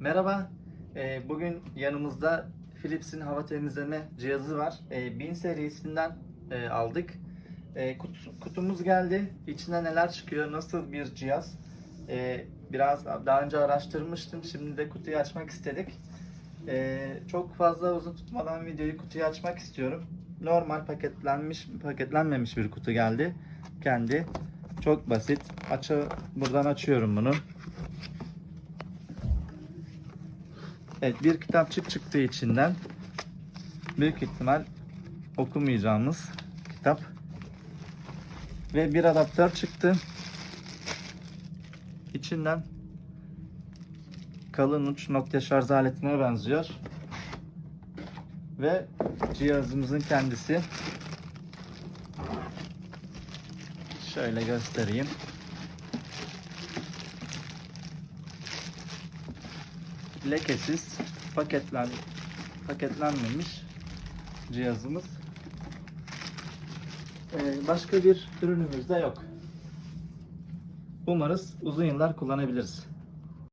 Merhaba. Ee, bugün yanımızda Philips'in hava temizleme cihazı var. Ee, 1000 serisinden e, aldık. Ee, kut- kutumuz geldi. İçinde neler çıkıyor, nasıl bir cihaz? Biraz daha önce araştırmıştım. Şimdi de kutuyu açmak istedik. Çok fazla uzun tutmadan videoyu kutuyu açmak istiyorum. Normal paketlenmiş, paketlenmemiş bir kutu geldi. Kendi. Çok basit. Açı, buradan açıyorum bunu. Evet bir kitapçık çıktı içinden. Büyük ihtimal okumayacağımız kitap. Ve bir adaptör çıktı. İçinden kalın uç nokta şarj aletine benziyor. Ve cihazımızın kendisi. Şöyle göstereyim. Lekesiz paketlen paketlenmemiş cihazımız. Ee, başka bir ürünümüz de yok. Umarız uzun yıllar kullanabiliriz.